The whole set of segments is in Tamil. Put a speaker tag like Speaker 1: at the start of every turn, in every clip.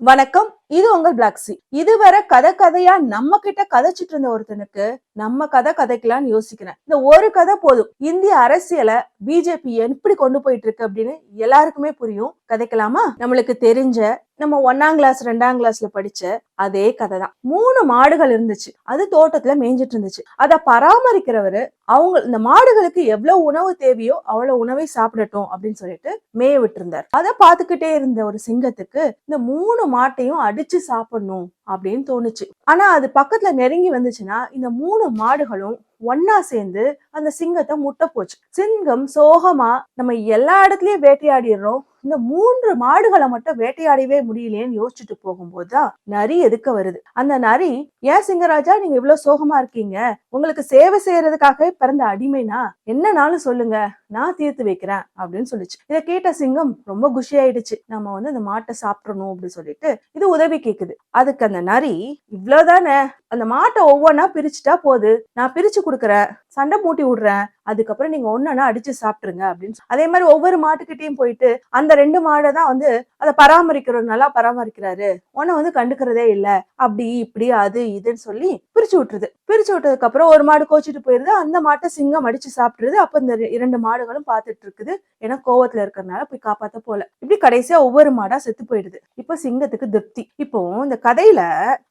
Speaker 1: வணக்கம். இது உங்கள் பிளாக்ஸி இதுவரை கதை கதையா நம்ம கிட்ட கதைச்சிட்டு இருந்த ஒருத்தனுக்கு நம்ம கதை கதைக்கலாம்னு யோசிக்கிறேன். இந்த ஒரு கதை போதும். இந்திய அரசியலை பிஜேபி எப்படி கொண்டு போயிட்டு இருக்கு அப்படின்னு எல்லாருக்குமே புரியும். கதைக்கலாமா? நம்மளுக்கு தெரிஞ்ச நம்ம ஒன்னாம் கிளாஸ் ரெண்டாம் கிளாஸ்ல படிச்ச அதே கதை தான். மூணு மாடுகள் இருந்துச்சு. அது தோட்டத்துல மேய்ஞ்சிட்டு இருந்துச்சு. அதை பராமரிக்கிறவரு அவங்க இந்த மாடுகளுக்கு எவ்வளவு உணவு தேவையோ அவ்வளவு உணவை சாப்பிடட்டும் அப்படின்னு சொல்லிட்டு மேய விட்டிருந்தார். அதை பார்த்துக்கிட்டே இருந்த ஒரு சிங்கத்துக்கு இந்த மூணு மாட்டையும் அடிச்சு சாப்பிடணும் அப்படின்னு தோணுச்சு. ஆனா அது பக்கத்துல நெருங்கி வந்துச்சுன்னா இந்த மூணு மாடுகளும் ஒன்னா சேர்ந்து அந்த சிங்கத்தை முட்டை போச்சு. சிங்கம் சோகமா நம்ம எல்லா இடத்துலயும் வேட்டையாடிடுறோம். இந்த மூன்று மாடுகளை மட்டும் வேட்டையாடவே முடியலையேன்னு யோசிச்சுட்டு போகும்போதுதான் நரி எதுக்க வருது? அந்த நரி ஏன் சிங்கராஜா நீங்க இவ்வளவு சோகமா இருக்கீங்க? உங்களுக்கு சேவை செய்யறதுக்காக பிறந்த அடிமைனா என்னனாலும் சொல்லுங்க. நான் தீர்த்து வைக்கிறேன். அப்படின்னு சொல்லிச்சு. இதை கேட்ட சிங்கம் ரொம்ப குஷி ஆயிடுச்சு நம்ம வந்து அந்த மாட்டை சாப்பிடணும் அப்படின்னு சொல்லிட்டு இது உதவி கேக்குது. அதுக்கு அந்த நரி இவ்வளவுதானே அந்த மாட்டை ஒவ்வொன்னா பிரிச்சுட்டா போது நான் பிரிச்சு கொடுக்குறேன் சண்டை மூட்டி விடுறேன் அதுக்கப்புறம் நீங்க ஒன்னா அடிச்சு சாப்பிட்டுருங்க அப்படின்னு அதே மாதிரி ஒவ்வொரு மாட்டுக்கிட்டையும் போயிட்டு அந்த ரெண்டு மாடை தான் வந்து அதை பராமரிக்கிறவர் நல்லா பராமரிக்கிறாரு. உன்னை வந்து கண்டுக்கிறதே இல்லை. அப்படி இப்படி அது இதுன்னு சொல்லி பிரிச்சு விட்டுருது. பிரிச்சு விட்டதுக்கு அப்புறம் ஒரு மாடு கோச்சிட்டு போயிருது. அந்த மாட்டை சிங்கம் அடிச்சு சாப்பிட்டுருது. அப்ப இந்த இரண்டு மாடுகளும் பார்த்துட்டு இருக்குது ஏன்னா கோவத்துல இருக்கிறதுனால போய் காப்பாத்த போல. இப்படி கடைசியா ஒவ்வொரு மாடா செத்து போயிடுது. இப்போ சிங்கத்துக்கு திருப்தி. இப்போ இந்த கதையில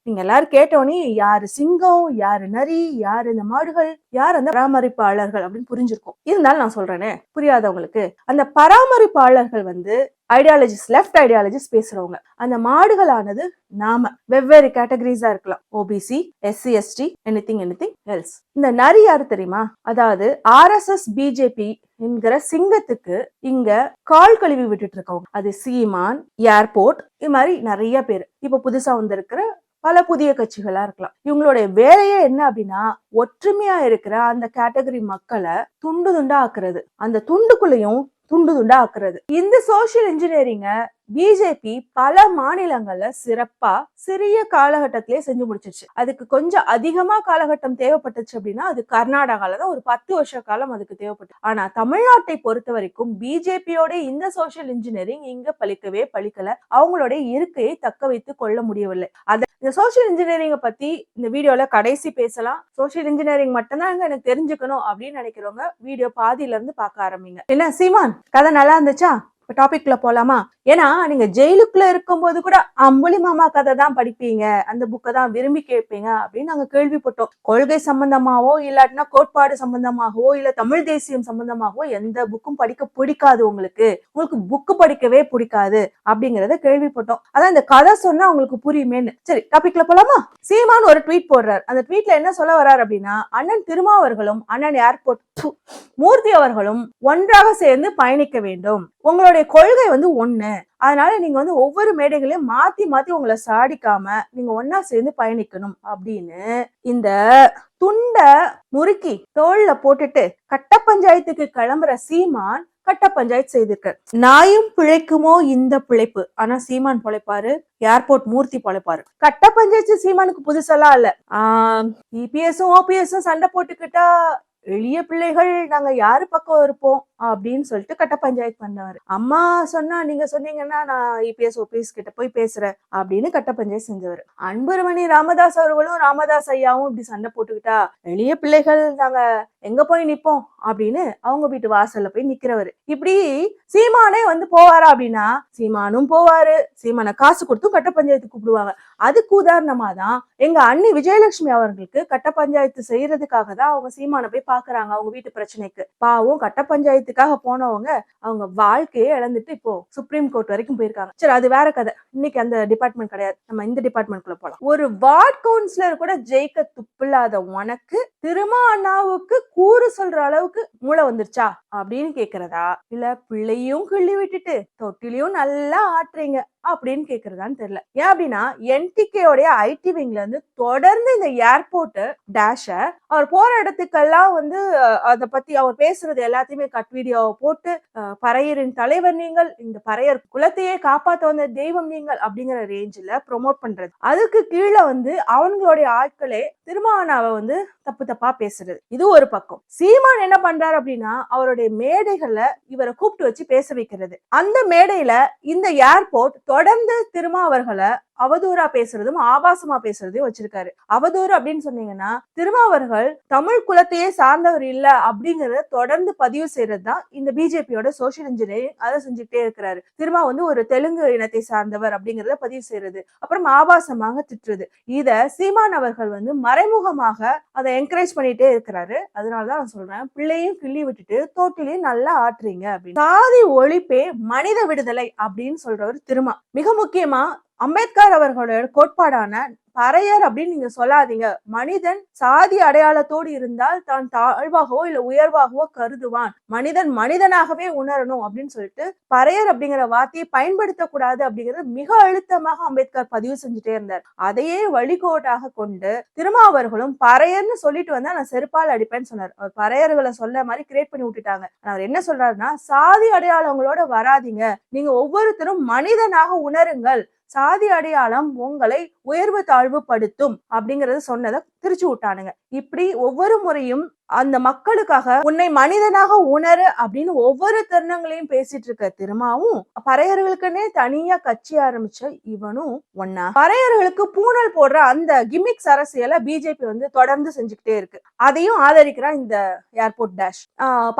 Speaker 1: நீங்க எல்லாரும் கேட்டோன்னே யாரு சிங்கம் யாரு நரி யாரு இந்த மாடுகள் யார் அந்த பராமரிப்பாளர்கள் அப்படின்னு புரிஞ்சிருக்கும். இருந்தாலும் நான் சொல்றேனே புரியாதவங்களுக்கு அந்த பராமரிப்பாளர்கள் வந்து ஐடியாலஜிஸ் லெஃப்ட் ஐடியாலஜிஸ் பேசுறவங்க. அந்த மாடுகளானது நாம வெவ்வேறு கேட்டகரிஸா இருக்கலாம். OBC SC ST anything anything else இந்த நரி யாரு தெரியுமா? அதாவது ஆர்எஸ்எஸ் பிஜேபி என்கிற சிங்கத்துக்கு இங்க கால் கழுவி விட்டுட்டு இருக்கவங்க. அது சீமான் ஏர்போர்ட் இது மாதிரி நிறைய பேர். இப்ப புதுசா வந்திருக்கிற பல புதிய கட்சிகளா இருக்கலாம். இவங்களுடைய வேலையே என்ன அப்படின்னா ஒற்றுமையா இருக்கிற அந்த கேட்டகரி மக்களை துண்டு துண்டா ஆக்குறது. அந்த துண்டுக்குள்ளேயும் துண்டு துண்டா ஆக்குறது. இந்த சோசியல் இன்ஜினியரிங்க பிஜேபி பல மாநிலங்கள்ல சிறப்பா சிறிய காலகட்டத்திலே செஞ்சு முடிச்சிருச்சு. அதுக்கு கொஞ்சம் அதிகமா காலகட்டம் தேவைப்பட்டுச்சு அப்படின்னா அது கர்நாடகால தான் ஒரு பத்து வருஷ காலம் அதுக்கு தேவைப்பட்டு. ஆனா தமிழ்நாட்டை பொறுத்த வரைக்கும் பிஜேபியோட இந்த சோசியல் இன்ஜினியரிங் இங்க பழிக்கவே பழிக்கல. அவங்களுடைய இருக்கையை தக்க வைத்து கொள்ள முடியவில்லை. அத இந்த சோசியல் இன்ஜினியரிங்கை பத்தி இந்த வீடியோல கடைசி பேசலாம். சோசியல் இன்ஜினியரிங் மட்டும்தான் எனக்கு தெரிஞ்சுக்கணும் அப்படின்னு நினைக்கிறவங்க வீடியோ பாதியில இருந்து பார்க்க ஆரம்பிங்க. என்ன சீமான் கதை நல்லா இருந்துச்சா? இப்ப டாபிக்ல போலாமா? ஏன்னா நீங்க ஜெயிலுக்குள்ள இருக்கும்போது கூட அம்புலி மாமா கதை தான் படிப்பீங்க. அந்த புக்கை தான் விரும்பி கேட்பீங்க அப்படின்னு நாங்க கேள்விப்பட்டோம். கொள்கை சம்பந்தமாவோ இல்லாட்டினா கோட்பாடு சம்பந்தமாகவோ இல்ல தமிழ் தேசியம் சம்பந்தமாகவோ எந்த புக்கும் படிக்க பிடிக்காது உங்களுக்கு. உங்களுக்கு புக்கு படிக்கவே பிடிக்காது அப்படிங்கறத கேள்விப்பட்டோம். அதான் இந்த கதை சொன்னா உங்களுக்கு புரியுமேன்னு. சரி டாபிக்ல போலாமா? சீமான் ஒரு ட்வீட் போடுறார். அந்த ட்வீட்ல என்ன சொல்ல வர்றாரு அப்படின்னா அண்ணன் திருமாவர்களும் அண்ணன் ஏர்போர்ட் மூர்த்தி அவர்களும் ஒன்றாக சேர்ந்து பயணிக்க வேண்டும். உங்களோட உங்களுடைய கொள்கை வந்து ஒண்ணு. அதனால நீங்க வந்து ஒவ்வொரு மேடைகளையும் மாத்தி மாத்தி உங்களை சாடிக்காம நீங்க ஒன்னா சேர்ந்து பயணிக்கணும் அப்படின்னு இந்த துண்டை முறுக்கி தோல்ல போட்டுட்டு கட்ட பஞ்சாயத்துக்கு கிளம்புற சீமான் கட்ட பஞ்சாயத்து செய்திருக்கார். நாயும் பிழைக்குமோ இந்த பிழைப்பு? ஆனா சீமான் பிழைப்பாரு ஏர்போர்ட் மூர்த்தி பொழைப்பாரு. கட்ட பஞ்சாயத்து சீமானுக்கு புதுசெல்லாம் இல்ல. ஆஹ் இபிஎஸும் ஓபிஎஸும் சண்டை போட்டுக்கிட்டா எளிய பிள்ளைகள் நாங்க யாரு பக்கம் இருப்போம் அப்படின்னு சொல்லிட்டு கட்ட பஞ்சாயத்து பண்ணாரு. அம்மா சொன்னா நீங்க சொன்னீங்கன்னா நான் இபிஎஸ் ஓபிஎஸ் கிட்ட போய் பேசுறேன் அப்படின்னு கட்ட பஞ்சாயத்து செஞ்சவர். அன்புமணி ராமதாஸ் அவர்களும் ராமதாஸ் ஐயாவும் இப்படி சண்டை போட்டுக்கிட்டா எளிய பிள்ளைகள் நாங்க எங்க போய் நிப்போம்? அப்படின்னு அவங்க வீட்டு வாசல்ல போய் நிக்கிறவரு. இப்படி சீமானே வந்து போவாரா அப்படின்னா சீமானும் போவாரு. சீமானை காசு கொடுத்தும் கட்ட பஞ்சாயத்து கூப்பிடுவாங்க. அதுக்கு உதாரணமா தான் எங்க அண்ணி விஜயலட்சுமி அவர்களுக்கு கட்ட பஞ்சாயத்து செய்யறதுக்காக தான் அவங்க சீமானை போய் பாக்குறாங்க அவங்க வீட்டு பிரச்சனைக்கு. பாவம் கட்ட பஞ்சாயத்துக்காக போனவங்க அவங்க வாழ்க்கையே இழந்துட்டு இப்போ சுப்ரீம் கோர்ட் வரைக்கும் போயிருக்காங்க. சரி அது வேற கதை. இன்னைக்கு அந்த டிபார்ட்மெண்ட் கிடையாது. நம்ம இந்த டிபார்ட்மெண்ட்குள்ள போலாம். ஒரு வார்டு கவுன்சிலர் கூட ஜெயிக்க துப்பில்லாத உனக்கு திருமா அண்ணாவுக்கு கூறு சொல்ற அளவுக்கு மூளை வந்துருச்சா? அப்படின்னு கேக்குறதா? இல்ல பிள்ளையும் கிள்ளி விட்டுட்டு தொட்டிலையும் நல்லா ஆட்டுறீங்க அப்படின்னு கேக்குறதான்னு தெரியல. ஏன் அப்படின்னா என்டிகேயோடைய ஐடி விங்ல இருந்து தொடர்ந்து இந்த ஏர்போர்ட் டேஷ அவர் போற இடத்துக்கெல்லாம் வந்து அதை அத பத்தி அவர் பேசுறது எல்லாத்தையுமே கட் வீடியோவை போட்டு பறையரின் தலைவர் நீங்கள் இந்த பறையர் குலத்தையே காப்பாத்த வந்த தெய்வம் நீங்கள் அப்படிங்கிற ரேஞ்சில் ப்ரொமோட் பண்றது. அதுக்கு கீழே வந்து அவங்களுடைய ஆட்களே திருமாவனாவை வந்து தப்பு தப்பா பேசுறது. இது ஒரு பக்கம். பக்கம் சீமான் என்ன பண்றாரு அப்படின்னா அவருடைய மேடைகள்ல இவரை கூப்பிட்டு வச்சு பேச வைக்கிறது. அந்த மேடையில இந்த ஏர்போர்ட் தொடர்ந்து திருமாவர்களை அவதூறா பேசுறதும் ஆபாசமா பேசுறதையும் வச்சிருக்காரு. அவதூறு அப்படின்னு சொன்னீங்கன்னா திருமாவர்கள் தமிழ் குலத்தையே சார்ந்தவர் இல்ல அப்படிங்கறத தொடர்ந்து பதிவு செய்யறது தான் இந்த பிஜேபியோட சோசியல் இன்ஜினியரிங் அதை செஞ்சுட்டே இருக்கிறாரு. திருமா வந்து ஒரு தெலுங்கு இனத்தை சார்ந்தவர் அப்படிங்கறத பதிவு செய்யறது அப்புறம் ஆபாசமாக திட்டுறது. இத சீமான் அவர்கள் வந்து மறைமுகமாக அதை என்கரேஜ் பண்ணிட்டே இருக்கிறாரு. அதனாலதான் நான் சொல்றேன் பிள்ளையும் கிள்ளி விட்டுட்டு தோட்டிலையும் நல்லா ஆட்டுறீங்க அப்படின்னு. சாதி ஒழிப்பே மனித விடுதலை அப்படின்னு சொல்றவர் திருமா. மிக முக்கியமா அம்பேத்கர் அவர்களோட கோட்பாடான பறையர் அப்படின்னு நீங்க சொல்லாதீங்க. மனிதன் சாதி அடையாளத்தோடு இருந்தால் தான் தாழ்வாகவோ இல்ல உயர்வாகவோ கருதுவான். மனிதன் மனிதனாகவே உணரணும் அப்படின்னு சொல்லிட்டு பறையர் அப்படிங்கிற வார்த்தையை பயன்படுத்தக்கூடாது அப்படிங்கறது மிக அழுத்தமாக அம்பேத்கர் பதிவு செஞ்சுட்டே இருந்தார். அதையே வழிகோட்டாக கொண்டு திருமாவர்களும் பறையர்னு சொல்லிட்டு வந்தா நான் செருப்பால் அடிப்பேன்னு சொன்னார். அவர் பறையர்களை சொல்ல மாதிரி கிரியேட் பண்ணி விட்டுட்டாங்க. அவர் என்ன சொல்றாருன்னா சாதி அடையாளங்களோட வராதீங்க. நீங்க ஒவ்வொருத்தரும் மனிதனாக உணருங்கள். சாதி அடையாளம் உங்களை உயர்வு தாழ்வு படுத்தும் அப்படிங்கறத சொன்னதை திருச்சி விட்டானுங்க. இப்படி ஒவ்வொரு முறையும் அந்த மக்களுக்காக உன்னை மனிதனாக உணரு அப்படின்னு ஒவ்வொரு தருணங்களையும் பேசிட்டு இருக்க திருமாவும் பறையர்களுக்குன்னே தனியா கட்சி ஆரம்பிச்ச இவனும் ஒன்னா பறையர்களுக்கு பூனல் போடுற அந்த கிமிக்ஸ் அரசியலை பிஜேபி வந்து தொடர்ந்து செஞ்சுக்கிட்டே இருக்கு. அதையும் ஆதரிக்கிறான் இந்த ஏர்போர்ட் டேஷ்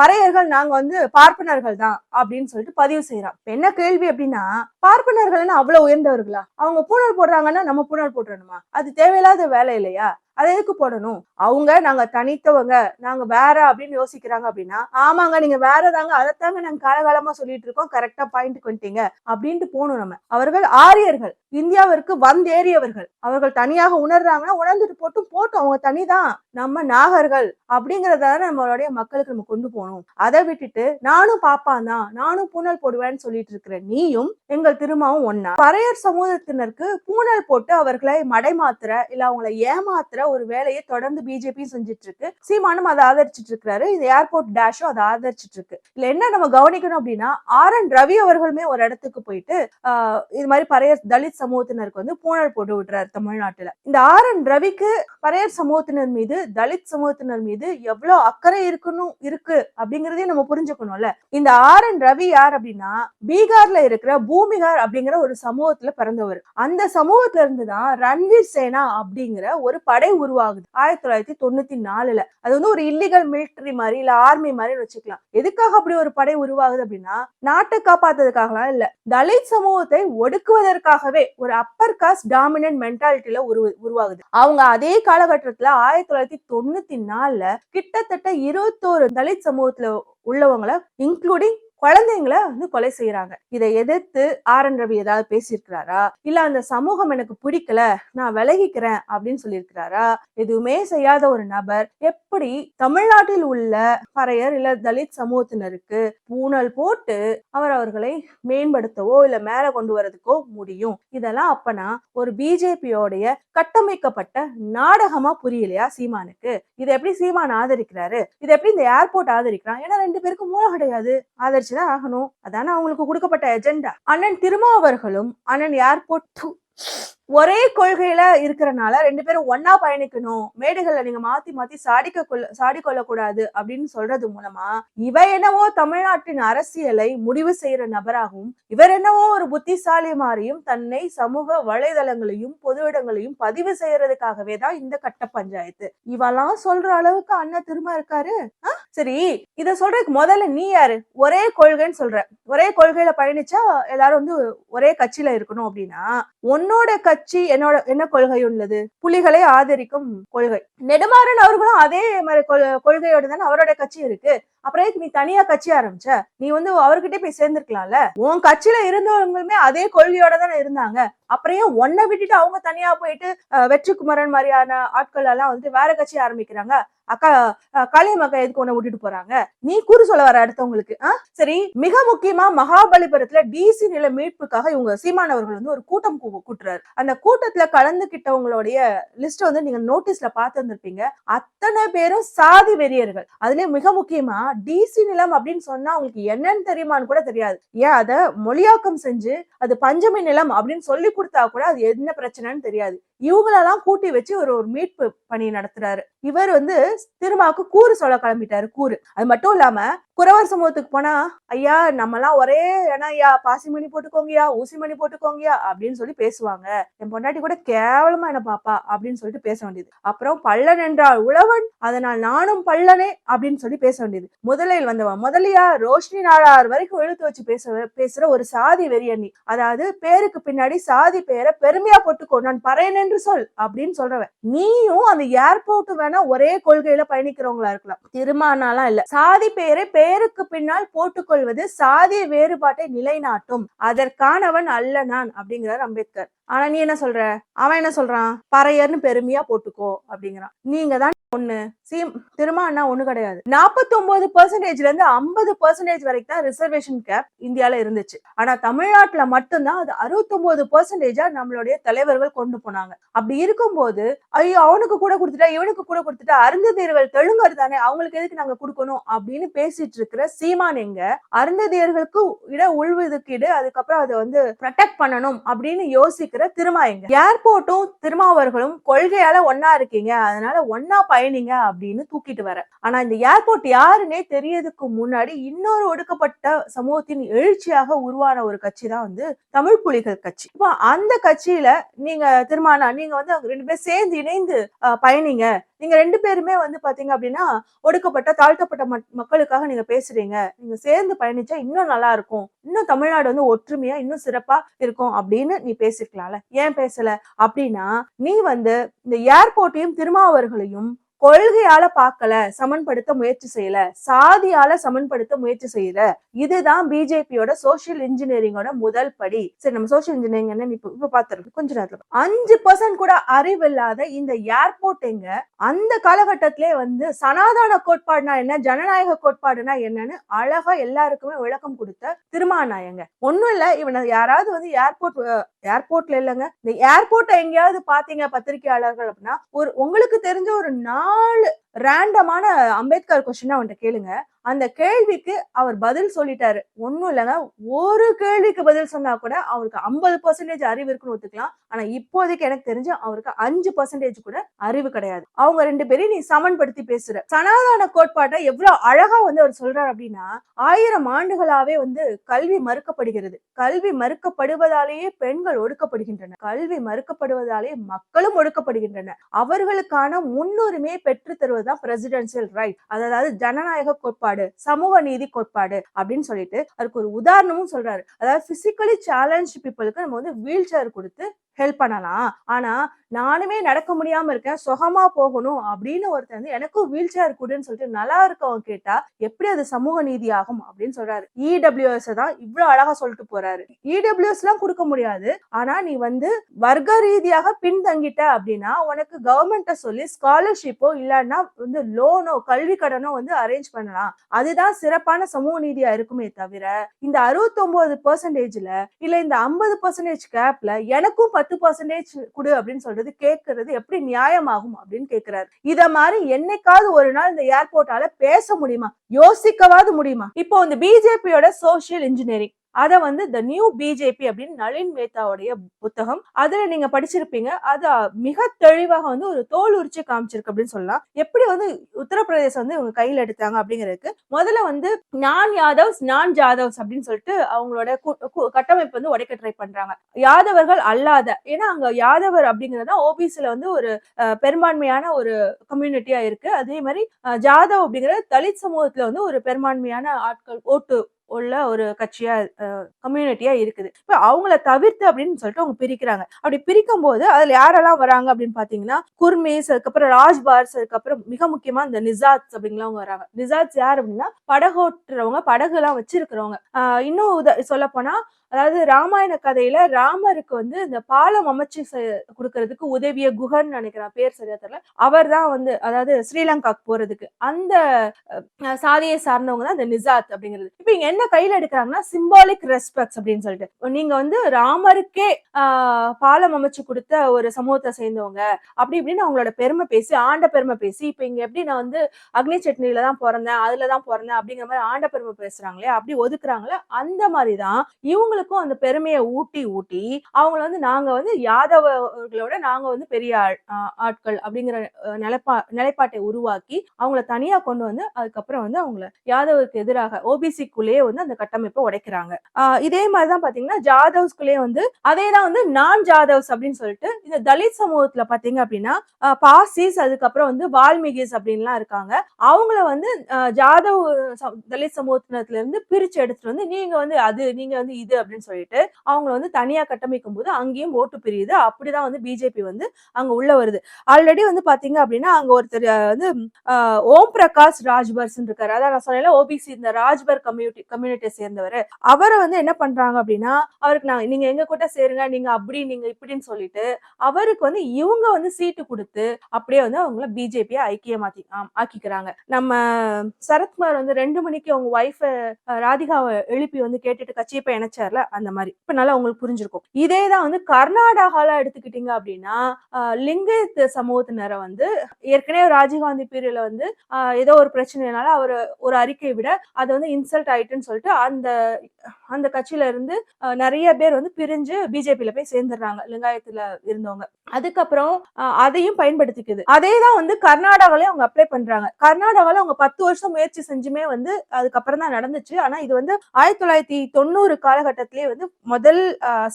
Speaker 1: பறையர்கள் நாங்க வந்து பார்ப்பனர்கள் தான் அப்படின்னு சொல்லிட்டு பதிவு செய்யறான் என்ன கேள்வி அப்படின்னா பார்ப்பனர்கள் அவ்வளவு உயர்ந்தவர்களா? அவங்க பூனல் போடுறாங்கன்னா நம்ம பூனல் போட்டுறணுமா? அது தேவையில்லாத வேலை இல்லையா? அதை எதுக்கு போடணும்? அவங்க நாங்க தனித்தவங்க நாங்க வேற அப்படின்னு யோசிக்கிறாங்க அப்படின்னா ஆமாங்க நீங்க வேற தாங்க அதைத்தாங்க நாங்க காலகாலமா சொல்லிட்டு இருக்கோம் கரெக்டா பாயிண்ட் வந்துட்டீங்க அப்படின்ட்டு போகணும் நம்ம. அவர்கள் ஆரியர்கள். இந்தியாவிற்கு வந்தேறியவர்கள். அவர்கள் தனியாக உணர்றாங்கன்னா உணர்ந்துட்டு போட்டும் போட்டோம் அவங்க தனிதான். நம்ம நாகர்கள் அப்படிங்கறத நம்மளுடைய மக்களுக்கு நம்ம கொண்டு போகணும். அதை விட்டுட்டு நானும் பாப்பான் தான். நானும் பூனல் போடுவேன்னு சொல்லிட்டு இருக்கிற நீயும் எங்கள் திருமாவும் ஒன்னா பறையர் சமூகத்தினருக்கு பூனல் போட்டு அவர்களை மடைமாத்துற இல்ல அவங்களை ஏமாத்துற ஒரு வேலையை தொடர்ந்து பிஜேபி செஞ்சுட்டு இருக்கு சீமானும் அதை ஆதரிச்சிட்டு இருக்கிறாரு. இந்த ஏர்போர்ட் டேஷும் அதை ஆதரிச்சிட்டு இருக்கு. இதுல என்ன நம்ம கவனிக்கணும் அப்படின்னா ஆர் என் ரவி அவர்களுமே ஒரு இடத்துக்கு போயிட்டு இது மாதிரி பறையர் தலித் சமூகத்தினருக்கு வந்து பூனல் போட்டு விடுறாரு தமிழ்நாட்டுல. இந்த ஆர் என் ரவிக்கு பறையர் சமூகத்தினர் மீது தலித் சமூகத்தினர் மீது எவ்வளவு அக்கறை இருக்கணும் இருக்கு அப்படிங்கறதையும் நம்ம புரிஞ்சுக்கணும்ல. இந்த ஆர் என் ரவி யார் அப்படின்னா பீகார்ல இருக்கிற பூமிகார் அப்படிங்கிற ஒரு சமூகத்துல பிறந்தவர். அந்த சமூகத்துல இருந்துதான் ரன்வீர் சேனா அப்படிங்கிற ஒரு படை உருவாகுது. ஆயிரத்தி தொள்ளாயிரத்தி தொண்ணூத்தி நாலுல. அது வந்து ஒரு இல்லீகல் மிலிட்டரி மாதிரி இல்ல ஆர்மி மாதிரி வச்சுக்கலாம். எதுக்காக அப்படி ஒரு படை உருவாகுது அப்படின்னா நாட்டை காப்பாத்துறதுக்காகலாம் இல்ல தலித் சமூகத்தை ஒடுக்குவதற்காகவே ஒரு அப்பர் காஸ்ட் டாமினன்ட் மென்டாலிட்டியில உரு உருவாகுது. அவங்க அதே காலகட்டத்துல ஆயிரத்தி தொள்ளாயிரத்தி தொண்ணூத்தி நாலுல கிட்டத்தட்ட இருபத்தோரு தலித் சமூகத்துல உள்ளவங்கள இன்க்ளூடிங் குழந்தைங்களை வந்து கொலை செய்யறாங்க இதை எதிர்த்து ஆர் என் ரவி ஏதாவது பேசியிருக்கிறாரா? இல்ல அந்த சமூகம் எனக்கு பிடிக்கல நான் விலகிக்கிறேன் அப்படின்னு சொல்லியிருக்கிறாரா? எதுவுமே செய்யாத ஒரு நபர். எப்படி தமிழ்நாட்டில் உள்ள பறையர் இல்ல தலித் சமூகத்தினருக்கு பூனல் போட்டு அவர் அவர்களை மேம்படுத்தவோ இல்ல மேல கொண்டு வரதுக்கோ முடியும்? இதெல்லாம் அப்பனா ஒரு பிஜேபியோடைய கட்டமைக்கப்பட்ட நாடகமா புரியலையா சீமானுக்கு? இதை எப்படி சீமான் ஆதரிக்கிறாரு? இதை எப்படி இந்த ஏர்போர்ட் ஆதரிக்கிறான்? ஏன்னா ரெண்டு பேருக்கும் மூலம் கிடையாது. தான் ஆகணும். அதானே அவங்களுக்கு கொடுக்கப்பட்ட எஜெண்டா அண்ணன் திருமாவர்களும் அண்ணன் ஏர்போர்ட் ஒரே கொள்கையில இருக்கிறனால ரெண்டு பேரும் ஒன்னா பயணிக்கணும். மேடைகள்ல நீங்க மாத்தி மாத்தி சாடிக்க கொள்ள சாடி கொள்ளக்கூடாது அப்படின்னு சொல்றது மூலமா இவ என்னவோ தமிழ்நாட்டின் அரசியலை முடிவு செய்யற நபராகவும் இவர் என்னவோ ஒரு புத்திசாலி மாறியும் தன்னை சமூக வலைதளங்களையும் பொது இடங்களையும் பதிவு செய்யறதுக்காகவே தான் இந்த கட்ட பஞ்சாயத்து. இவெல்லாம் சொல்ற அளவுக்கு அண்ணன் திரும்ப இருக்காரு? சரி இத சொல்றதுக்கு முதல்ல நீ யாரு? ஒரே கொள்கைன்னு சொல்ற. ஒரே கொள்கையில பயணிச்சா எல்லாரும் வந்து ஒரே கட்சியில இருக்கணும் அப்படின்னா உன்னோட கட்சி என்னோட என்ன கொள்கை உள்ளது? புலிகளை ஆதரிக்கும் கொள்கை. நெடுமாறன் அவர்களும் அதே மாதிரி கொள்- கொள்கையோட தானே அவரோட கட்சி இருக்கு. அப்புறம் நீ தனியா கட்சி ஆரம்பிச்ச? நீ வந்து அவர்கிட்ட போய் சேர்ந்திருக்கலாம்ல? உன் கட்சியில இருந்தவங்களுமே அதே கொள்கையோட தானே இருந்தாங்க. அப்புறம் உன்னை விட்டுட்டு அவங்க தனியா போயிட்டு வெற்றி வெற்றிக்குமரன் மாதிரியான ஆட்கள் எல்லாம் வந்து வேற கட்சி ஆரம்பிக்கிறாங்க? அக்கா காளியம் அக்கா எதுக்கு உன்னை விட்டுட்டு போறாங்க? நீ கூறு சொல்ல வர அடுத்தவங்களுக்கு. சரி மிக முக்கியமா மகாபலிபுரத்துல டிசி நில மீட்புக்காக இவங்க சீமானவர்கள் வந்து ஒரு கூட்டம் கூட்டுறாரு. அந்த கூட்டத்துல கலந்துகிட்டவங்களுடைய லிஸ்ட் வந்து நீங்க நோட்டீஸ்ல பார்த்து வந்திருப்பீங்க. அத்தனை பேரும் சாதி வெறியர்கள். அதுலயும் மிக முக்கியமா டிசி நிலம் அப்படின்னு சொன்னா அவங்களுக்கு என்னன்னு தெரியுமான்னு கூட தெரியாது. ஏன் அதை மொழியாக்கம் செஞ்சு அது பஞ்சமி நிலம் அப்படின்னு சொல்லி கொடுத்தா கூட அது என்ன பிரச்சனைன்னு தெரியாது. இவங்களெல்லாம் கூட்டி வச்சு ஒரு ஒரு மீட்பு பணி நடத்துறாரு. இவர் வந்து திருமாவுக்கு கூறு சொல்ல கிளம்பிட்டாரு கூறு. அது மட்டும் இல்லாம குறவர் சமூகத்துக்கு போனா ஐயா நம்மலாம் ஒரே ஏன்னா ஐயா. பாசி மணி போட்டுக்கோங்கயா ஊசி மணி போட்டுக்கோங்கயா அப்படின்னு சொல்லி பேசுவாங்க. என் பொண்டாட்டி கூட கேவலமா என்ன பாப்பா? அப்படின்னு சொல்லிட்டு பேச வேண்டியது. அப்புறம் பள்ளன் என்றால் உழவன் அதனால் நானும் பள்ளனே. அப்படின்னு சொல்லி பேச வேண்டியது. முதலில் வந்தவன் முதலியா ரோஷினி நாடார் வரைக்கும் இழுத்து வச்சு பேச பேசுற ஒரு சாதி வெறியண்ணி அதாவது பேருக்கு பின்னாடி சாதி பேரை பெருமையா போட்டுக்கோ நான் பறையன் என்று சொல் அப்படின்னு சொல்றவன். நீயும் அந்த ஏர்போர்ட் வேணா ஒரே கொள்கையில பயணிக்கிறவங்களா இருக்கலாம். திருமானாலாம் இல்ல. சாதி பெயரை பெயருக்கு பின்னால் போட்டுக்கொள்வது சாதிய வேறுபாட்டை நிலைநாட்டும். அதற்கானவன் அல்ல நான் அப்படிங்கிறார் அம்பேத்கர். ஆனா நீ என்ன சொல்ற? அவன் என்ன சொல்றான்? பறையர்னு பெருமையா போட்டுக்கோ அப்படிங்கிறான். நீங்க தான் ஒண்ணு. சீம் திருமானா ஒண்ணு கிடையாது. 49% பெர்சன்டேஜ்ல இருந்து ஐம்பது பெர்சன்டேஜ் வரைக்கும் தான் ரிசர்வேஷன் கேப் இந்தியால இருந்துச்சு. ஆனா தமிழ்நாட்டுல மட்டும்தான் அது 69% பெர்சன்டேஜா நம்மளுடைய தலைவர்கள் கொண்டு போனாங்க. அப்படி இருக்கும்போது ஐயோ அவனுக்கு கூட கொடுத்துட்டா இவனுக்கு கூட கொடுத்துட்டா அருந்ததியர்கள் தெலுங்கர் தானே அவங்களுக்கு எதுக்கு நாங்க கொடுக்கணும்? அப்படின்னு பேசிட்டு இருக்கிற சீமான் எங்க? அருந்ததியர்களுக்கு இட உள்ஒதுக்கீடு அதுக்கப்புறம் அதை வந்து ப்ரொடெக்ட் பண்ணணும் அப்படின்னு யோசிக்க இருக்கிற திருமாயங்க. ஏர்போர்ட்டும் திருமாவர்களும் கொள்கையால ஒன்னா இருக்கீங்க. அதனால ஒன்னா பயணிங்க அப்படின்னு தூக்கிட்டு வர. ஆனா இந்த ஏர்போர்ட் யாருன்னே தெரியறதுக்கு முன்னாடி இன்னொரு ஒடுக்கப்பட்ட சமூகத்தின் எழுச்சியாக உருவான ஒரு கட்சி தான் வந்து தமிழ் புலிகள் கட்சி. இப்போ அந்த கட்சியில நீங்க திருமானா நீங்க வந்து அவங்க ரெண்டு பேரும் சேர்ந்து இணைந்து அஹ், பயணிங்க. நீங்க ரெண்டு பேருமே வந்து பாத்தீங்க அப்படின்னா ஒடுக்கப்பட்ட தாழ்த்தப்பட்ட மக்- மக்களுக்காக நீங்க பேசுறீங்க. நீங்க சேர்ந்து பயணிச்சா இன்னும் நல்லா இருக்கும். இன்னும் தமிழ்நாடு வந்து ஒற்றுமையா இன்னும் சிறப்பா இருக்கும் அப்படின்னு நீ பேசிருக்கலாம்ல. ஏன் பேசல? அப்படின்னா நீ வந்து இந்த ஏர்போர்ட்டையும் திருமாவர்களையும் கொள்கையால பார்க்கல சமன்படுத்த முயற்சி செய்யல சாதியால சமன்படுத்த முயற்சி செய்யல. இதுதான் பிஜேபியோட சோசியல் இன்ஜினியரிங்கோட முதல் படி. சரி நம்ம சோசியல் இன்ஜினியரிங் என்ன இப்ப இப்ப கொஞ்ச நேரத்துல அஞ்சு பர்சன்ட் கூட அறிவில்லாத இந்த ஏர்போர்ட் எங்க? அந்த காலகட்டத்திலே வந்து சனாதன கோட்பாடுனா என்ன ஜனநாயக கோட்பாடுனா என்னன்னு அழகா எல்லாருக்குமே விளக்கம் கொடுத்த திருமாநாயங்க ஒண்ணும் இல்ல இவனை யாராவது வந்து ஏர்போர்ட் ஏர்போர்ட்ல இல்லைங்க. இந்த ஏர்போர்ட்டை எங்கேயாவது பாத்தீங்க பத்திரிகையாளர்கள் அப்படின்னா ஒரு உங்களுக்கு தெரிஞ்ச ஒரு நாலு ரேண்டமான அம்பேத்கர் கொஸ்டின் அவன்கிட்ட கேளுங்க. அந்த கேள்விக்கு அவர் பதில் சொல்லிட்டாரு. ஒன்றும் இல்லைங்க. ஒரு கேள்விக்கு பதில் சொன்னா கூட அவருக்கு ஐம்பது பர்சன்டேஜ் அறிவு இருக்குன்னு ஒத்துக்கலாம். ஆனா இப்போதைக்கு எனக்கு தெரிஞ்சு அவருக்கு அஞ்சு பர்சன்டேஜ் கூட அறிவு கிடையாது. அவங்க ரெண்டு பேரையும் நீ சமன்படுத்தி பேசுற. சனாதன கோட்பாட்டை எவ்வளவு அழகா வந்து அவர் சொல்றாரு அப்படின்னா ஆயிரம் ஆண்டுகளாவே வந்து கல்வி மறுக்கப்படுகிறது. கல்வி மறுக்கப்படுவதாலேயே பெண்கள் ஒடுக்கப்படுகின்றன. கல்வி மறுக்கப்படுவதாலேயே மக்களும் ஒடுக்கப்படுகின்றன. அவர்களுக்கான முன்னுரிமையை பெற்று தான் பிரசிடென்சியல் ரைட் அதாவது ஜனநாயக கோட்பாடு சமூக நீதி கோட்பாடு அப்படின்னு சொல்லிட்டு அதுக்கு ஒரு உதாரணமும் சொல்றாரு. அதாவது பிசிக்கலி சேலஞ்ச் பீப்புளுக்கு நம்ம வந்து வீல் சேர் கொடுத்து ஹெல்ப் பண்ணலாம். ஆனா நானுமே நடக்க முடியாம இருக்கேன். சுகமா போகணும் அப்படின்னு ஒருத்தர் வந்து எனக்கும் வீல் சேர் கொடுன்னு சொல்லிட்டு நல்லா இருக்கவங்க கேட்டா எப்படி அது சமூக நீதி ஆகும் அப்படின்னு சொல்றாரு. இடபிள்யூஎஸ் தான் இவ்வளவு அழகா சொல்லிட்டு போறாரு. இடபிள்யூஎஸ் எல்லாம் கொடுக்க முடியாது. ஆனா நீ வந்து வர்க்க ரீதியாக பின்தங்கிட்ட அப்படின்னா உனக்கு கவர்மெண்ட்ட சொல்லி ஸ்காலர்ஷிப்போ இல்லைன்னா வந்து லோனோ கல்வி கடனோ வந்து அரேஞ்ச் பண்ணலாம். அதுதான் சிறப்பான சமூக நீதியா இருக்குமே தவிர இந்த அறுபத்தி ஒன்பது பர்சன்டேஜ்ல இல்ல இந்த ஐம்பது பர்சன்டேஜ் கேப்ல எனக்கும் பத்து பத்து பர்சன்டேஜ் கொடு அப்படின்னு சொல்றது கேட்கறது எப்படி நியாயமாகும் அப்படின்னு கேக்குறாரு. இத மாதிரி என்னைக்காவது ஒரு நாள் இந்த ஏர்போர்ட்டால பேச முடியுமா? யோசிக்கவாது முடியுமா? இப்போ இந்த பிஜேபியோட சோசியல் இன்ஜினியரிங் அதை வந்து த நியூ பிஜேபி அப்படின்னு நளின் மேத்தாவுடைய புத்தகம். அதுல நீங்க படிச்சிருப்பீங்க. அது மிக தெளிவாக வந்து ஒரு தோல் உரிச்சு காமிச்சிருக்கு அப்படின்னு சொல்லலாம். எப்படி வந்து உத்தரப்பிரதேசம் வந்து இவங்க கையில் எடுத்தாங்க அப்படிங்கிறதுக்கு முதல்ல வந்து நான் யாதவ்ஸ் நான் ஜாதவ்ஸ் அப்படின்னு சொல்லிட்டு அவங்களோட கு- கு- கட்டமைப்பு வந்து உடைக்க ட்ரை பண்றாங்க. யாதவர்கள் அல்லாத ஏன்னா அங்க யாதவர் அப்படிங்கிறது ஓபிசில வந்து ஒரு பெரும்பான்மையான ஒரு கம்யூனிட்டியா இருக்கு. அதே மாதிரி ஜாதவ் அப்படிங்கிறது தலித் சமூகத்துல வந்து ஒரு பெரும்பான்மையான ஆட்கள் ஓட்டு உள்ள ஒரு கட்சியா கம்யூனிட்டியா இருக்குது. இப்ப அவங்கள தவிர்த்து அப்படின்னு சொல்லிட்டு அவங்க பிரிக்கிறாங்க. அப்படி பிரிக்கும் போது அதுல யாரெல்லாம் வராங்க அப்படின்னு பாத்தீங்கன்னா குர்மீஸ் அதுக்கப்புறம் ராஜ்பார்ஸ் அதுக்கப்புறம் மிக முக்கியமா இந்த நிசாத்ஸ் அப்படிங்கிறவங்க வராங்க. நிசாத்ஸ் யார் அப்படின்னா படகோட்டுறவங்க படகு எல்லாம் வச்சிருக்கிறவங்க இன்னும் உத சொல்ல போனா அதாவது ராமாயண கதையில ராமருக்கு வந்து இந்த பாலம் அமைச்சு கொடுக்கறதுக்கு உதவிய குகன் நினைக்கிறேன். பேர் சரியா தெரியல. அவர் தான் வந்து அதாவது ஸ்ரீலங்காக்கு போறதுக்கு. அந்த சாதியை சார்ந்தவங்க தான் இந்த நிசாத் அப்படிங்கிறது. இப்ப இங்க என்ன கையில எடுக்கிறாங்கன்னா சிம்பாலிக் ரெஸ்பெக்ட்ஸ் அப்படின்னு சொல்லிட்டு. நீங்க வந்து ராமருக்கே ஆஹ், பாலம் அமைச்சு கொடுத்த ஒரு சமூகத்தை சேர்ந்தவங்க. அப்படி இப்படின்னு அவங்களோட பெருமை பேசி ஆண்ட பெருமை பேசி இப்ப இங்க எப்படி நான் வந்து அக்னி சட்னியில தான் பிறந்தேன் அதுல தான் பிறந்தேன் அப்படிங்கிற மாதிரி ஆண்ட பெருமை பேசுறாங்களே அப்படி ஒதுக்குறாங்களே அந்த மாதிரிதான் இவங்கள அவங்களுக்கும் அந்த பெருமையை ஊட்டி ஊட்டி அவங்கள வந்து நாங்க வந்து யாதவர்களோட நாங்க வந்து பெரிய ஆஹ் ஆட்கள் அப்படிங்கிற நிலைப்பா நிலைப்பாட்டை உருவாக்கி அவங்கள தனியா கொண்டு வந்து அதுக்கப்புறம் வந்து அவங்கள யாதவுக்கு எதிராக ஓபிசிக்குள்ளேயே வந்து அந்த கட்டமைப்பை உடைக்கிறாங்க. இதே மாதிரிதான் பாத்தீங்கன்னா ஜாதவ்ஸ்குள்ளேயே வந்து அதே தான் வந்து நான் ஜாதவ்ஸ் அப்படின்னு சொல்லிட்டு இந்த தலித் சமூகத்துல பாத்தீங்க அப்படின்னா பாசிஸ் அதுக்கப்புறம் வந்து வால்மீகிஸ் அப்படின்லாம் இருக்காங்க. அவங்கள வந்து ஜாதவ் தலித் சமூகத்தினத்துல இருந்து பிரிச்சு எடுத்துட்டு வந்து நீங்க வந்து அது நீங்க வந்து இது அப்படின்னு சொல்லிட்டு அவங்கள வந்து தனியா கட்டமைக்கும் போது அங்கேயும் ஓட்டு பிரியுது. அப்படிதான் வந்து பிஜேபி வந்து அங்க உள்ள வருது. ஆல்ரெடி வந்து பாத்தீங்க அப்படின்னா அங்க ஒருத்தர் வந்து ஆஹ், ஓம் பிரகாஷ் ராஜ்பர்ஸ் இருக்காரு. அதான் நான் சொன்னேன் ஓபிசி இந்த ராஜ்பர் கம்யூனிட்டி கம்யூனிட்டியை சேர்ந்தவர். அவரை வந்து என்ன பண்றாங்க அப்படின்னா அவருக்கு நான் நீங்க எங்க கூட சேருங்க நீங்க அப்படி நீங்க இப்படின்னு சொல்லிட்டு அவருக்கு வந்து இவங்க வந்து சீட்டு கொடுத்து அப்படியே வந்து அவங்கள பிஜேபியை ஐக்கியமாத்தி ஆக்கிக்கிறாங்க. நம்ம சரத்குமார் வந்து ரெண்டு மணிக்கு அவங்க ஒய்ஃப ராதிகாவை எழுப்பி வந்து கேட்டுட்டு கட்சியை போய் இணைச்சார்ல அந்த மாதிரி. இப்ப நல்லா உங்களுக்கு புரிஞ்சிருக்கும். இதே தான் வந்து கர்நாடகால எடுத்துக்கிட்டீங்க அப்படின்னா ஆஹ், சமூகத்தினரை வந்து ஏற்கனவே ராஜீவ்காந்தி பீரியட்ல வந்து ஏதோ ஒரு பிரச்சனைனால அவர் ஒரு அறிக்கை விட அது வந்து இன்சல்ட் ஆயிட்டுன்னு சொல்லிட்டு அந்த அந்த கட்சியில இருந்து நிறைய பேர் வந்து பிரிஞ்சு பிஜேபியில போய் சேர்ந்துடுறாங்க லிங்காயத்துல இருந்தவங்க. அதுக்கப்புறம் அதையும் பயன்படுத்திக்குது. அதே தான் வந்து கர்நாடகாலையும் அவங்க அப்ளை பண்றாங்க. கர்நாடகால அவங்க பத்து வருஷம் முயற்சி செஞ்சுமே வந்து அதுக்கப்புறம் தான் நடந்துச்சு. ஆனா இது வந்து ஆயிரத்தி தொள்ளாயிரத்தி தொண்ணூறு காலகட்டத்திலேயே வந்து முதல்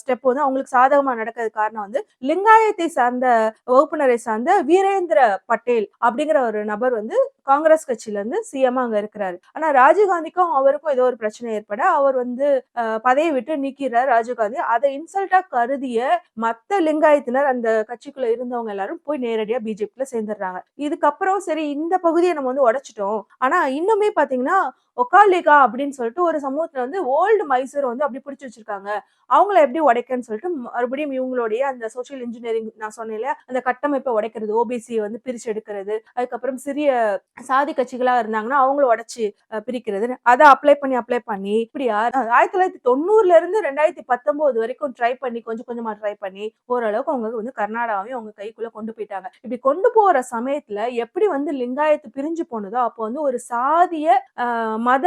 Speaker 1: ஸ்டெப் வந்து அவங்களுக்கு சாதகமா நடக்கிறது காரணம் வந்து லிங்காயத்தை சார்ந்த வகுப்பினரை சார்ந்த வீரேந்திர பட்டேல் அப்படிங்கிற ஒரு நபர் வந்து காங்கிரஸ் கட்சியில இருந்து சிஎம் அங்க இருக்கிறாரு. ஆனா ராஜீவ்காந்திக்கும் அவருக்கும் ஏதோ ஒரு பிரச்சனை ஏற்பட அவர் வந்து பதவியை விட்டு நீக்கிறார் ராஜீவ்காந்தி அதை இன்சல்ட்டா கருதிய மத்த லிங்காயத்தினர் அந்த கட்சிக்குள்ள இருந்தவங்க எல்லாரும் போய் நேரடியா பிஜேபில சேர்ந்துடுறாங்க. இதுக்கப்புறம் சரி இந்த பகுதியை நம்ம வந்து உடைச்சிட்டோம். ஆனா இன்னுமே பாத்தீங்கன்னா ஒக்காலிகா அப்படின்னு சொல்லிட்டு ஒரு சமூகத்துல வந்து ஓல்டு மைசூர் வந்து அப்படி பிடிச்சி வச்சிருக்காங்க. அவங்கள எப்படி உடைக்கன்னு சொல்லிட்டு மறுபடியும் இவங்களுடைய அந்த சோஷியல் இன்ஜினியரிங் நான் சொன்னேன் இல்லையா? அந்த கட்டமைப்பை உடைக்கிறது ஓபிசி வந்து பிரிச்சு எடுக்கிறது அதுக்கப்புறம் சிறிய சாதி கட்சிகளா இருந்தாங்கன்னா அவங்கள உடச்சி பிரிக்கிறது அதை அப்ளை பண்ணி அப்ளை பண்ணி இப்படியா? ஆயிரத்தி தொள்ளாயிரத்தி தொண்ணூறுல இருந்து ரெண்டாயிரத்தி பத்தொன்பது வரைக்கும் ட்ரை பண்ணி கொஞ்சம் கொஞ்சமா ட்ரை பண்ணி ஓரளவுக்கு அவங்க வந்து கர்நாடகாவையும் அவங்க கைக்குள்ள கொண்டு போயிட்டாங்க. இப்படி கொண்டு போற சமயத்துல எப்படி வந்து லிங்காயத்து பிரிஞ்சு போனதோ அப்போ வந்து ஒரு சாதிய மத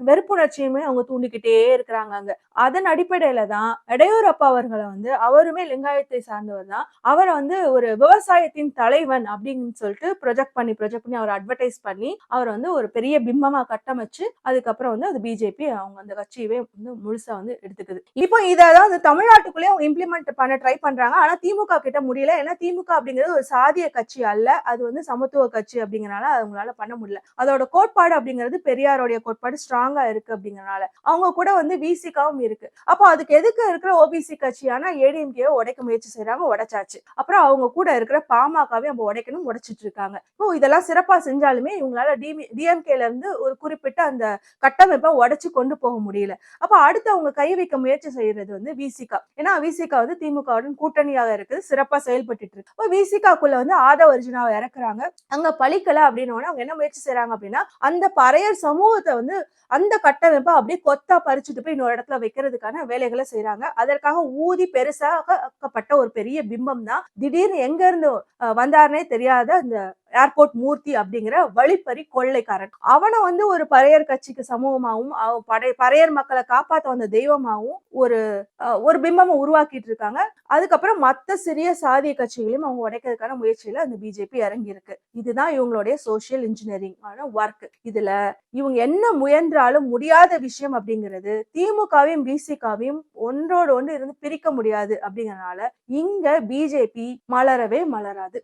Speaker 1: வெறுப்புணர்ச்சியுமே அவங்க தூண்டிக்கிட்டே இருக்கிறாங்க அங்க. அதன் அடிப்படையில தான் எடையூரப்பா அவர்களை வந்து அவருமே லிங்காயத்தை சார்ந்தவர் தான். அவரை வந்து ஒரு விவசாயத்தின் தலைவன் அப்படின்னு சொல்லிட்டு ப்ரொஜெக்ட் பண்ணி ப்ரொஜெக்ட் பண்ணி அவர் அட்வர்டைஸ் பண்ணி அவர் வந்து ஒரு பெரிய பிம்பமா கட்டமைச்சு அதுக்கப்புறம் வந்து அது பிஜேபி அவங்க அந்த கட்சியவே வந்து முழுசா வந்து எடுத்துக்குது. இப்போ இதை அதாவது தமிழ்நாட்டுக்குள்ளே அவங்க இம்ப்ளிமெண்ட் பண்ண ட்ரை பண்றாங்க. ஆனா திமுக கிட்ட முடியல. ஏன்னா திமுக அப்படிங்கிறது ஒரு சாதிய கட்சி அல்ல. அது வந்து சமத்துவ கட்சி அப்படிங்கறனால அவங்களால பண்ண முடியல. அதோட கோட்பாடு அப்படிங்கிறது பெரியாரோடைய கோட்பாடு ஸ்ட்ராங் ஸ்ட்ராங்கா இருக்கு அப்படிங்கறனால. அவங்க கூட வந்து விசிகாவும் இருக்கு. அப்போ அதுக்கு எதுக்கு இருக்கிற ஓபிசி கட்சியான ஏடிஎம்கே உடைக்க முயற்சி செய்யறாங்க உடைச்சாச்சு. அப்புறம் அவங்க கூட இருக்கிற பாமகவே நம்ம உடைக்கணும் உடைச்சிட்டு இருக்காங்க. இப்போ இதெல்லாம் சிறப்பா செஞ்சாலுமே இவங்களால டிமி டிஎம்கேல இருந்து ஒரு குறிப்பிட்ட அந்த கட்டமைப்பை உடைச்சு கொண்டு போக முடியல. அப்ப அடுத்து அவங்க கை வைக்க முயற்சி செய்யறது வந்து விசிகா ஏன்னா விசிகா வந்து திமுகவுடன் கூட்டணியாக இருக்குது. சிறப்பா செயல்பட்டு இருக்கு. இப்போ விசிகாக்குள்ள வந்து ஆதவ அர்ஜுனாவை இறக்குறாங்க. அங்க பழிக்கல அப்படின்னு உடனே அவங்க என்ன முயற்சி செய்றாங்க அப்படின்னா அந்த பறையர் சமூகத்தை வந்து அந்த கட்டமைப்பை அப்படியே கொத்தா பறிச்சுட்டு போய் இன்னொரு இடத்துல வைக்கிறதுக்கான வேலைகளை செய்றாங்க. அதற்காக ஊதி பெருசாக ஒரு பெரிய பிம்பம் தான். திடீர்னு எங்க இருந்து அஹ், வந்தாருனே தெரியாத அந்த ஏர்போர்ட் மூர்த்தி அப்படிங்கிற வழிப்பறி கொள்ளைக்காரன். அவனை வந்து ஒரு பறையர் கட்சிக்கு சமூகமாகவும் அவ- படை பறையர் மக்களை காப்பாத்த வந்த தெய்வமாகவும் ஒரு ஒரு பிம்பம் உருவாக்கிட்டு இருக்காங்க. அதுக்கப்புறம் மற்ற சிறிய சாதிய கட்சிகளையும் அவங்க உடைக்கிறதுக்கான முயற்சியில அந்த பிஜேபி இறங்கி இருக்கு இதுதான் இவங்களுடைய சோசியல் இன்ஜினியரிங் ஆன ஒர்க் இதுல இவங்க என்ன முயன்றாலும் முடியாத விஷயம் அப்படிங்கிறது திமுகவையும் பிசிகாவையும் ஒன்றோடு ஒன்று இருந்து பிரிக்க முடியாது அப்படிங்கறனால இங்க பிஜேபி மலரவே மலராது.